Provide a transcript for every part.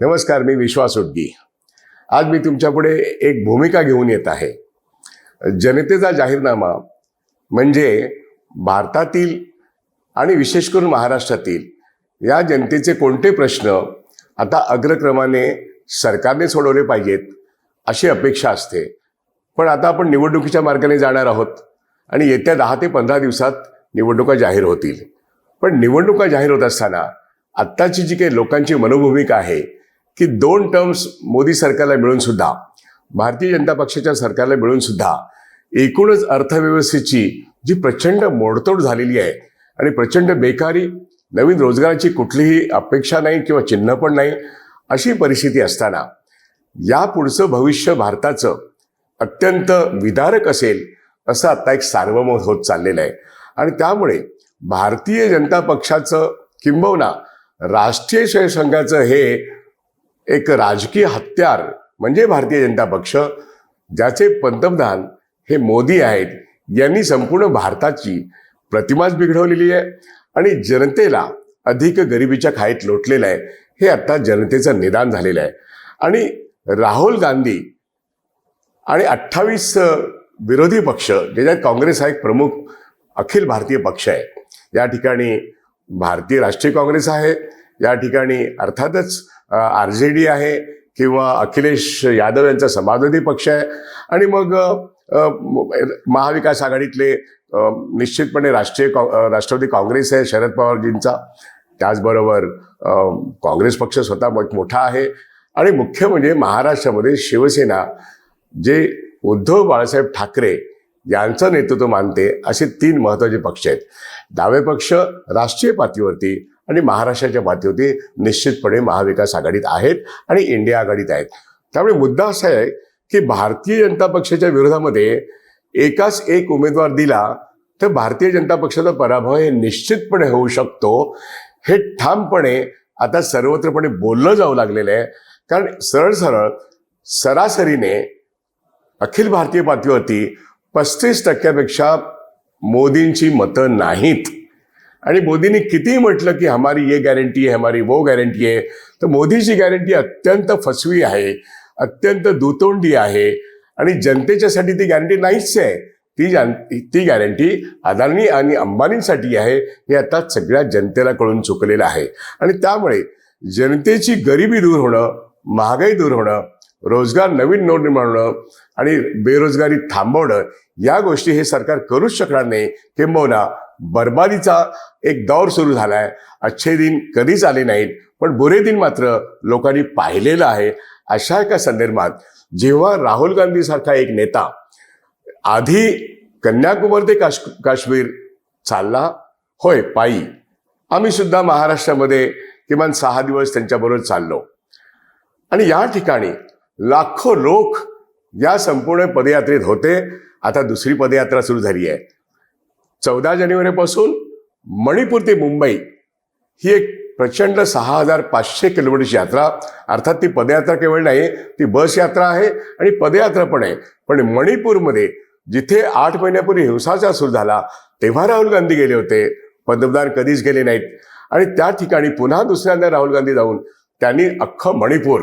नमस्कार मी विश्वास उडगी. आज मी तुमच्यापुढे एक भूमिका घेऊन येत आहे. जनतेचा जाहीरनामा म्हणजे भारतातील आणि विशेष करून महाराष्ट्रातील या जनतेचे कोणते प्रश्न आता अग्रक्रमाने सरकारने सोडवले पाहिजेत अशी अपेक्षा असते. पण आता आपण निवडणुकीच्या मार्गाने जाणार आहोत आणि येत्या दहा ते पंधरा दिवसात निवडणुका जाहीर होतील. पण निवडणुका जाहीर होत असताना आत्ताची जी काही लोकांची मनोभूमिका आहे की दोन टर्म्स मोदी सरकारला मिळून सुद्धा भारतीय जनता पक्षाच्या सरकारला मिळून सुद्धा एकूणच अर्थव्यवस्थेची जी प्रचंड मोडतोड झालेली आहे आणि प्रचंड बेकारी नवीन रोजगाराची कुठलीही अपेक्षा नाही किंवा चिन्ह पण नाही अशी परिस्थिती असताना या पुढचं भविष्य भारताचं अत्यंत विदारक असेल असं आता एक सार्वमत होत चाललेलं आहे. आणि त्यामुळे भारतीय जनता पक्षाचं किंबहुना राष्ट्रीय स्वयं संघाचं हे एक राजकीय हत्यार म्हणजे भारतीय जनता पक्ष ज्याचे पंतप्रधान हे मोदी आहेत यांनी संपूर्ण भारताची प्रतिमाच बिघडवलेली आहे आणि जनतेला अधिक गरिबीच्या खाईत लोटलेलं आहे हे आता जनतेचं निदान झालेलं आहे. आणि राहुल गांधी आणि अठ्ठावीस विरोधी पक्ष ज्याच्यात काँग्रेस हा एक प्रमुख अखिल भारतीय पक्ष आहे या ठिकाणी भारतीय राष्ट्रीय काँग्रेस आहे या ठिकाणी अर्थातच आर जे डी आहे किंवा अखिलेश यादव यांचा समाजवादी पक्ष आहे. आणि मग महाविकास आघाडीतले निश्चितपणे राष्ट्रीय राष्ट्रवादी काँग्रेस आहे शरद पवारजींचा. त्याचबरोबर काँग्रेस पक्ष स्वतः मोठा आहे. आणि मुख्य म्हणजे महाराष्ट्रामध्ये शिवसेना जे उद्धव बाळासाहेब ठाकरे यांचं नेतृत्व मानते असे तीन महत्त्वाचे पक्ष आहेत. डावे पक्ष राष्ट्रीय पातळीवरती आणि महाराष्ट्राच्या मातीवरती निश्चितपणे महाविकास आघाडीत आहेत आणि इंडिया आघाडीत आहेत. त्यामुळे मुद्दा असा आहे की भारतीय जनता पक्षाच्या विरोधामध्ये एकाच एक उमेदवार दिला तर भारतीय जनता पक्षाचा पराभव हे निश्चितपणे होऊ शकतो. हे ठामपणे आता सर्वत्रपणे बोललं जाऊ लागलेलं आहे. कारण सरळ सरळ सरासरीने अखिल भारतीय पातळीवरती पस्तीस टक्क्यापेक्षा मोदींची मतं नाहीत. आणि मोदींनी कितीही म्हटलं की हमारी ये गॅरंटी आहे हमारी वो गॅरंटी आहे तर मोदीची गॅरंटी अत्यंत फसवी आहे अत्यंत दुतोंडी आहे आणि जनतेच्यासाठी ती गॅरंटी नाहीच आहे. ती जान ती गॅरंटी अदानी आणि अंबानींसाठी आहे हे आता सगळ्या जनतेला कळून चुकलेलं आहे. आणि त्यामुळे जनतेची गरिबी दूर होणं महागाई दूर होणं रोजगार नवीन नोट निर्माण होणं आणि बेरोजगारी थांबवणं या गोष्टी हे सरकार करूच शकणार नाही किंबहुना बर्बादीचा एक दौर सुरू झालाय. अच्छे दिन कधीच आले नाहीत पण बुरे दिन मात्र लोकांनी पाहिलेलं आहे. अशा एका संदर्भात जेव्हा राहुल गांधी सारखा एक नेता आधी कन्याकुमारी ते काश काश्मीर चालला होय पायी. आम्ही सुद्धा महाराष्ट्रामध्ये किमान सहा दिवस त्यांच्याबरोबर चाललो. आणि या ठिकाणी लाखो लोक या संपूर्ण पदयात्रेत होते. आता दुसरी पदयात्रा सुरू झाली आहे चौदा जानेवारीपासून मणिपूर ते मुंबई ही एक प्रचंड सहा हजार पाचशे किलोमीटरची यात्रा. अर्थात ती पदयात्रा केवळ नाही ती बस यात्रा आहे आणि पदयात्रा पण आहे. पण मणिपूरमध्ये जिथे आठ महिन्यापूर्वी हिंसाचार सुरू झाला तेव्हा राहुल गांधी गेले होते. पंतप्रधान कधीच गेले नाहीत. आणि त्या ठिकाणी पुन्हा दुसऱ्यांदा राहुल गांधी जाऊन त्यांनी अख्खं मणिपूर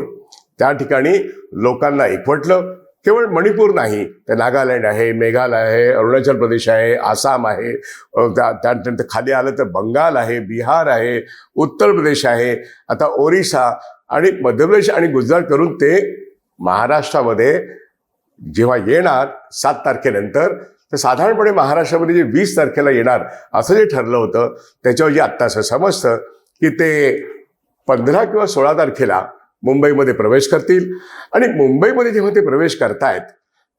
त्या ठिकाणी लोकांना एकवटलं. केवळ मणिपूर नाही तर नागालँड आहे मेघालय आहे अरुणाचल प्रदेश आहे आसाम आहे त्या- त्यानंतर खाली आलं तर बंगाल आहे बिहार आहे उत्तर प्रदेश आहे आता ओरिसा आणि मध्य प्रदेश आणि गुजरात करून ते महाराष्ट्रामध्ये जेव्हा येणार सात तारखेनंतर तर साधारणपणे महाराष्ट्रामध्ये जे वीस तारखेला येणार असं जे ठरलं होतं त्याच्यावर जे आत्ता असं समजतं की ते पंधरा किंवा सोळा तारखेला मुंबईमध्ये प्रवेश करतील. आणि मुंबईमध्ये जेव्हा ते प्रवेश करतायत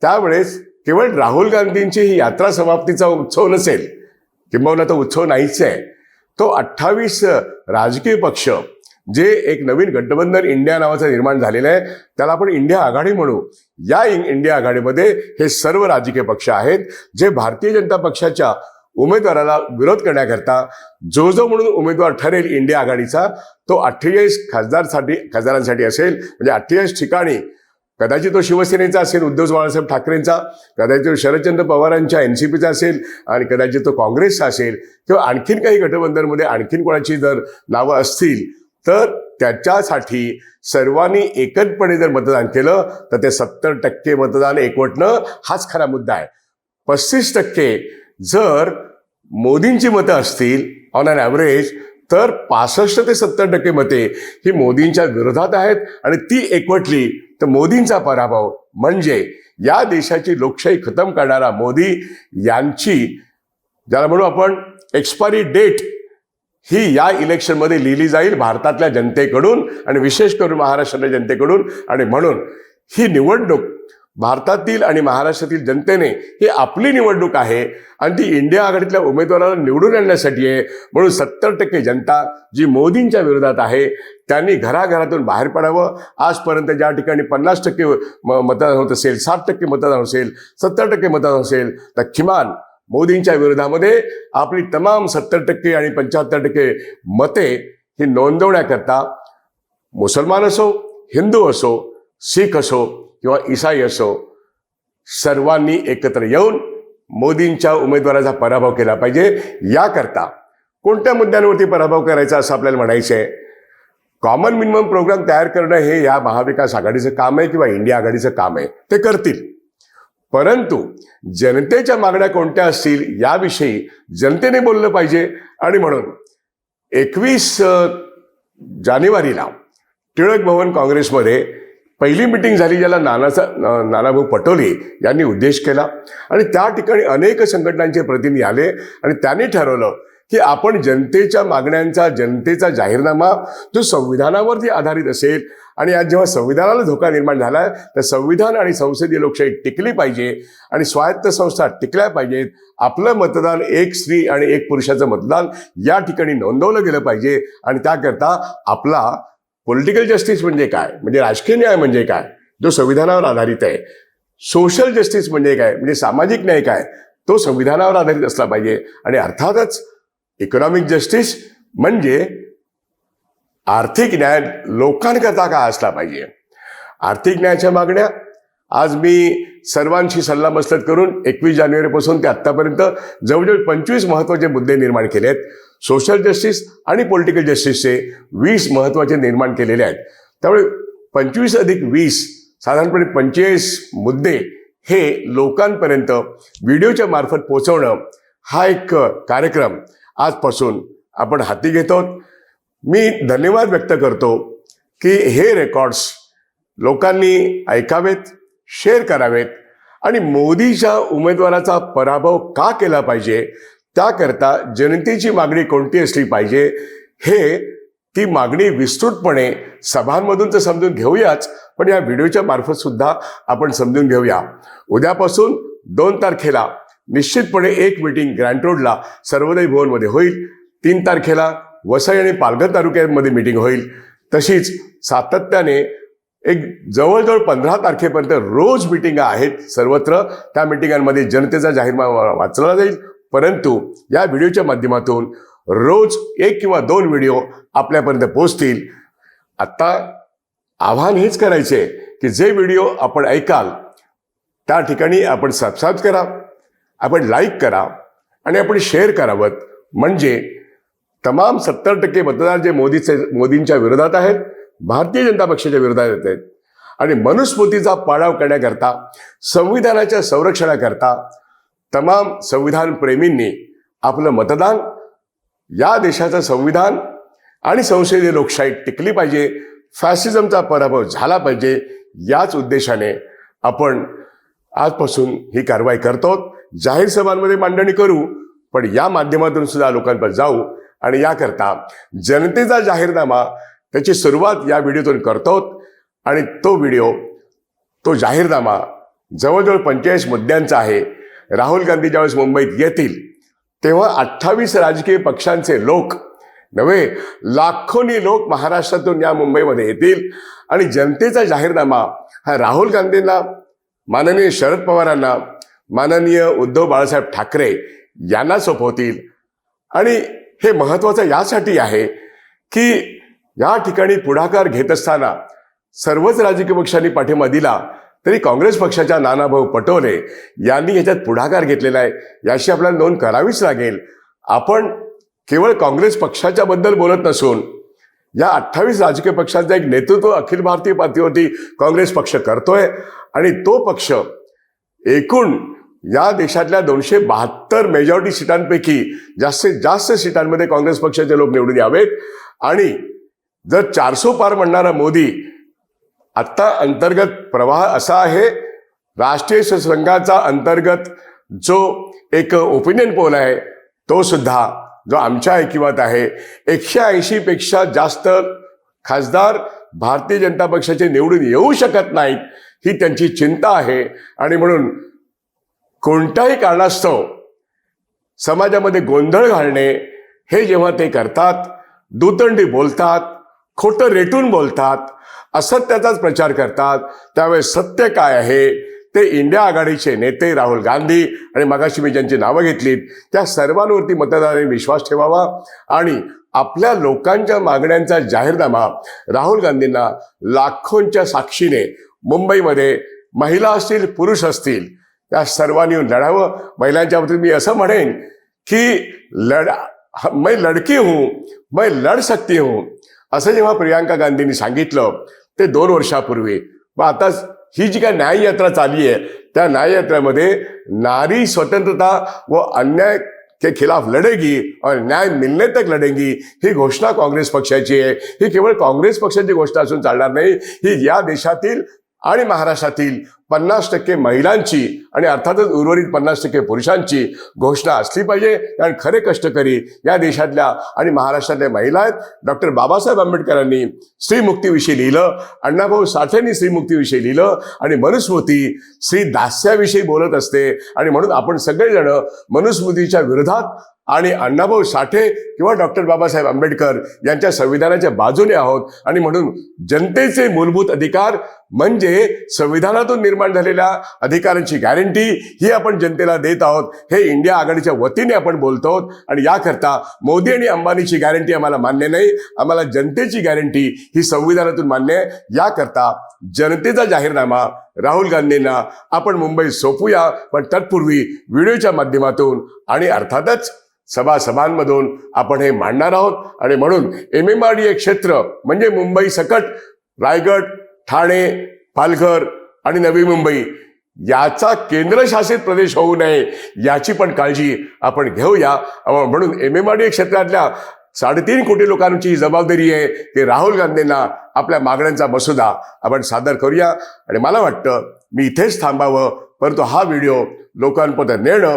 त्यावेळेस केवळ राहुल गांधींची ही यात्रा समाप्तीचा उत्सव नसेल किंबहुना तो उत्सव नाहीच आहे तो अठ्ठावीस राजकीय पक्ष जे एक नवीन गठबंधन इंडिया नावाचं निर्माण झालेलं आहे त्याला आपण इंडिया आघाडी म्हणू. या इन- इंडिया आघाडीमध्ये हे सर्व राजकीय पक्ष आहेत जे भारतीय जनता पक्षाच्या उमेदवाराला विरोध करण्याकरता जो जो म्हणून उमेदवार ठरेल इंडिया आघाडीचा तो अठ्ठेचाळीस खासदारसाठी खासदारांसाठी असेल. म्हणजे अठ्ठेचाळीस ठिकाणी कदाचित तो शिवसेनेचा असेल उद्धव बाळासाहेब ठाकरेंचा कदाचित तो शरदचंद्र पवारांच्या एन सी पीचा असेल आणि कदाचित तो काँग्रेसचा असेल किंवा आणखीन काही गठबंधनमध्ये आणखीन कोणाची जर नावं असतील तर त्याच्यासाठी सर्वांनी एकत्रपणे जर मतदान केलं तर ते सत्तर टक्के मतदान एकवटणं हाच खरा मुद्दा आहे. पस्तीस टक्के जर मोदींची मतं असतील ऑन अन ॲव्हरेज तर पासष्ट ते सत्तर टक्के मते ही मोदींच्या विरोधात आहेत आणि ती एकवटली तर मोदींचा पराभव म्हणजे या देशाची लोकशाही खतम करणारा मोदी यांची ज्याला म्हणू आपण एक्सपायरी डेट ही या इलेक्शनमध्ये लिहिली जाईल भारतातल्या जनतेकडून आणि विशेष करून महाराष्ट्रातल्या जनतेकडून आणि म्हणून ही निवडणूक भारतातील आणि महाराष्ट्रातील जनतेने ही आपली निवडणूक आहे. आणि ती इंडिया आघाडीतल्या उमेदवाराला निवडून आणण्यासाठी आहे. म्हणून सत्तर टक्के जनता जी मोदींच्या विरोधात आहे त्यांनी घराघरातून बाहेर पडावं. आजपर्यंत ज्या ठिकाणी पन्नास टक्के म- मतदान होत असेल साठ टक्के मतदान असेल सत्तर टक्के मतदान असेल तर किमान मोदींच्या विरोधामध्ये आपली तमाम सत्तर टक्के आणि पंच्याहत्तर टक्के मते ही नोंदवण्याकरता मुसलमान असो हिंदू असो शीख असो किंवा इसाई असो सर्वांनी एकत्र येऊन मोदींच्या उमेदवाराचा पराभव केला पाहिजे. याकरता कोणत्या मुद्द्यांवरती पराभव करायचा असं आपल्याला म्हणायचं आहे कॉमन मिनिमम प्रोग्राम तयार करणं हे या महाविकास आघाडीचं काम आहे किंवा इंडिया आघाडीचं काम आहे. ते करतील. परंतु जनतेच्या मागण्या कोणत्या असतील याविषयी जनतेने बोललं पाहिजे. आणि म्हणून एकवीस जानेवारीला टिळक भवन काँग्रेसमध्ये पहिली मिटिंग झाली ज्याला नानाचा नानाभाऊ पटोले यांनी उद्देश केला. आणि त्या ठिकाणी अनेक संघटनांचे प्रतिनिधी आले आणि त्यांनी ठरवलं की आपण जनतेच्या मागण्यांचा जनतेचा जाहीरनामा जो संविधानावरती आधारित असेल आणि आज जेव्हा संविधानाला धोका निर्माण झाला तर संविधान आणि संसदीय लोकशाही टिकली पाहिजे आणि स्वायत्त संस्था टिकल्या पाहिजेत. आपलं मतदान एक स्त्री आणि एक पुरुषाचं मतदान या ठिकाणी नोंदवलं गेलं पाहिजे आणि त्याकरता आपला पॉलिटिकल जस्टिस म्हणजे काय? म्हणजे राजकीय न्याय म्हणजे काय? जो संविधानावर आधारित आहे. सोशल जस्टिस म्हणजे काय? म्हणजे सामाजिक न्याय काय? तो संविधानावर आधारित असला पाहिजे. आणि अर्थातच इकॉनॉमिक जस्टिस म्हणजे आर्थिक न्याय लोकांकरता काय असला पाहिजे? आर्थिक न्यायाच्या मागण्या? आज मी सर्वांशी सल्लामसलत करून एकवीस जानेवारीपासून ते आत्तापर्यंत जवळजवळ पंचवीस महत्त्वाचे मुद्दे निर्माण केले आहेत सोशल जस्टिस आणि पॉलिटिकल जस्टिसचे वीस महत्त्वाचे निर्माण केलेले आहेत. त्यामुळे पंचवीस अधिक वीस साधारणपणे पंचेचाळीस मुद्दे हे लोकांपर्यंत व्हिडिओच्या मार्फत पोहोचवणं हा एक कार्यक्रम आजपासून आपण हाती घेतो मी धन्यवाद व्यक्त करतो की हे रेकॉर्ड्स लोकांनी ऐकावेत शेअर करावेत आणि मोदीच्या उमेदवाराचा पराभव का केला पाहिजे त्याकरता जनतेची मागणी कोणती असली पाहिजे हे ती मागणी विस्तृतपणे सभांमधून तर समजून घेऊयाच पण या व्हिडिओच्या मार्फत सुद्धा आपण समजून घेऊया. उद्यापासून दोन तारखेला निश्चितपणे एक मीटिंग ग्रँट रोडला सर्वोदय भवनमध्ये होईल. तीन तारखेला वसई आणि पालघर तालुक्यामध्ये मीटिंग होईल. तशीच सातत्याने एक जवळजवळ पंधरा तारखेपर्यंत रोज मिटिंगा आहेत सर्वत्र. त्या मिटिंगांमध्ये जनतेचा जाहीरनामा वाचला जाईल. परंतु या व्हिडिओच्या माध्यमातून रोज एक किंवा दोन व्हिडिओ आपल्यापर्यंत पोहोचतील. आत्ता आव्हान हेच करायचे की जे व्हिडिओ आपण ऐकाल त्या ठिकाणी आपण सबस्क्राईब करा आपण लाईक करा आणि आपण शेअर करावं. म्हणजे तमाम सत्तर टक्के मतदार जे मोदीचे मोदींच्या विरोधात आहेत भारतीय जनता पक्षाच्या विरोधात येत आहेत. आणि मनुस्मृतीचा पाडाव करण्याकरता संविधानाच्या संरक्षणाकरता तमाम संविधान प्रेमींनी आपलं मतदान या देशाचं संविधान आणि संसदीय लोकशाही टिकली पाहिजे फॅसिझमचा पराभव झाला पाहिजे याच उद्देशाने आपण आजपासून ही कारवाई करतो. जाहीर सभांमध्ये मांडणी करू पण या माध्यमातून सुद्धा लोकांपर्यंत जाऊ आणि याकरता जनतेचा जाहीरनामा त्याची सुरुवात या व्हिडिओतून करतो. आणि तो व्हिडिओ तो जाहीरनामा जवळजवळ पंचेचाळीस मुद्द्यांचा आहे. राहुल गांधी ज्यावेळेस मुंबईत येतील तेव्हा अठ्ठावीस राजकीय पक्षांचे लोक नव्हे लाखोनी लोक महाराष्ट्रातून या मुंबईमध्ये येतील. आणि जनतेचा जाहीरनामा हा राहुल गांधींना माननीय शरद पवारांना माननीय उद्धव बाळासाहेब ठाकरे यांना सोपवतील. आणि हे महत्वाचं यासाठी आहे की या ठिकाणी पुढाकार घेत असताना सर्वच राजकीय पक्षांनी पाठिंबा दिला तरी काँग्रेस पक्षाच्या नानाभाऊ पटोले यांनी याच्यात पुढाकार घेतलेला आहे. याशी आपल्याला नोंद करावीच लागेल. आपण केवळ काँग्रेस पक्षाच्या बद्दल बोलत नसून या अठ्ठावीस राजकीय पक्षांचं एक नेतृत्व अखिल भारतीय पातळीवरती काँग्रेस पक्ष करतोय आणि तो पक्ष एकूण या देशातल्या दोनशे बहात्तर मेजॉरिटी सीटांपैकी जास्तीत जास्त सीटांमध्ये काँग्रेस पक्षाचे लोक निवडून यावेत. आणि जर चारसो पार म्हणणारा मोदी आत्ता अंतर्गत प्रवाह असा आहे राष्ट्रीय संघाचा अंतर्गत जो एक ओपिनियन पोल आहे तो सुद्धा जो आमच्या ऐकिवात आहे एकशे ऐंशीपेक्षा जास्त खासदार भारतीय जनता पक्षाचे निवडून येऊ शकत नाहीत ही त्यांची चिंता आहे. आणि म्हणून कोणत्याही कारणास्तव समाजामध्ये गोंधळ घालणे हे जेव्हा ते करतात दुतंडी बोलतात खोटं रेटून बोलतात असत्याचाच प्रचार करतात. त्यावेळेस सत्य काय आहे? ते इंडिया आघाडीचे नेते राहुल गांधी आणि मगाशी मी ज्यांची नावं घेतलीत त्या सर्वांवरती मतदारांनी विश्वास ठेवावा आणि आपल्या लोकांच्या मागण्यांचा जाहीरनामा राहुल गांधींना लाखोंच्या साक्षीने मुंबईमध्ये महिला असतील पुरुष असतील त्या सर्वांनी येऊन लढावं. महिलांच्या बाबतीत मी असं म्हणेन की लढ मैं लडकी हूं मैं लढ सकती हूं असं जेव्हा प्रियांका गांधींनी सांगितलं ते दोन वर्षापूर्वी. मग आता ही जी काय न्याय यात्रा चालली आहे त्या न्याययात्रामध्ये नारी स्वतंत्रता व अन्याय के खिलाफ लढेगी और न्याय मिलने तक लढेगी ही घोषणा काँग्रेस पक्षाची आहे. ही केवळ काँग्रेस पक्षाची घोषणा असून चालणार नाही ही या देशातील आणि महाराष्ट्रातील पन्नास टक्के महिलांची आणि अर्थातच उर्वरित पन्नास टक्के पुरुषांची घोषणा असली पाहिजे. कारण खरे कष्टकरी या देशातल्या आणि महाराष्ट्रातल्या महिला आहेत. डॉक्टर बाबासाहेब आंबेडकरांनी स्त्रीमुक्तीविषयी लिहिलं अण्णाभाऊ साठेंनी स्त्रीमुक्तीविषयी लिहिलं आणि मनुस्मृती स्त्री दास्याविषयी बोलत असते. आणि म्हणून आपण सगळेजण मनुस्मृतीच्या विरोधात आणि अण्णाभाऊ साठे किंवा डॉक्टर बाबासाहेब आंबेडकर यांच्या संविधानाच्या बाजूने आहोत. आणि म्हणून जनतेचे मूलभूत अधिकार म्हणजे संविधानातून निर्माण झालेल्या अधिकारांची गॅरंटी ही आपण जनतेला देत आहोत. हे इंडिया आघाडीच्या वतीने आपण बोलतो आहोत. आणि याकरता मोदी आणि अंबानीची गॅरंटी आम्हाला मान्य नाही. आम्हाला जनतेची गॅरंटी ही संविधानातून मान्य आहे. याकरता जनतेचा जाहीरनामा राहुल गांधींना आपण मुंबईत सोपूया. पण तत्पूर्वी व्हिडिओच्या माध्यमातून आणि अर्थातच सभासभांमधून आपण हे मांडणार आहोत. आणि म्हणून M M R D A क्षेत्र म्हणजे मुंबई सकट रायगड ठाणे पालघर आणि नवी मुंबई याचा केंद्रशासित प्रदेश होऊ नये याची पण काळजी आपण घेऊया. म्हणून M M R D A क्षेत्रातल्या साडेतीन कोटी लोकांची जबाबदारी आहे की राहुल गांधींना आपल्या मागण्यांचा मसुदा आपण सादर करूया. आणि मला वाटतं मी इथेच थांबावं परंतु हा व्हिडिओ लोकांपर्यंत नेणं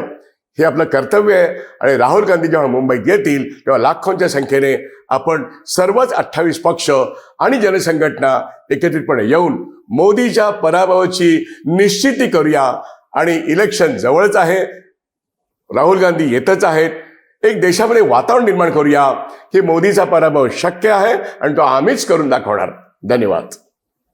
हे आपलं कर्तव्य आहे. आणि राहुल गांधी जेव्हा मुंबईत येतील तेव्हा लाखोंच्या संख्येने आपण सर्वच अठ्ठावीस पक्ष आणि जनसंघटना एकत्रितपणे येऊन मोदीच्या पराभवाची निश्चिती करूया. आणि इलेक्शन जवळच आहे. राहुल गांधी येतच आहेत. एक देशामध्ये वातावरण निर्माण करूया. की मोदीचा पराभव शक्य आहे आणि तो आम्हीच करून दाखवणार. धन्यवाद.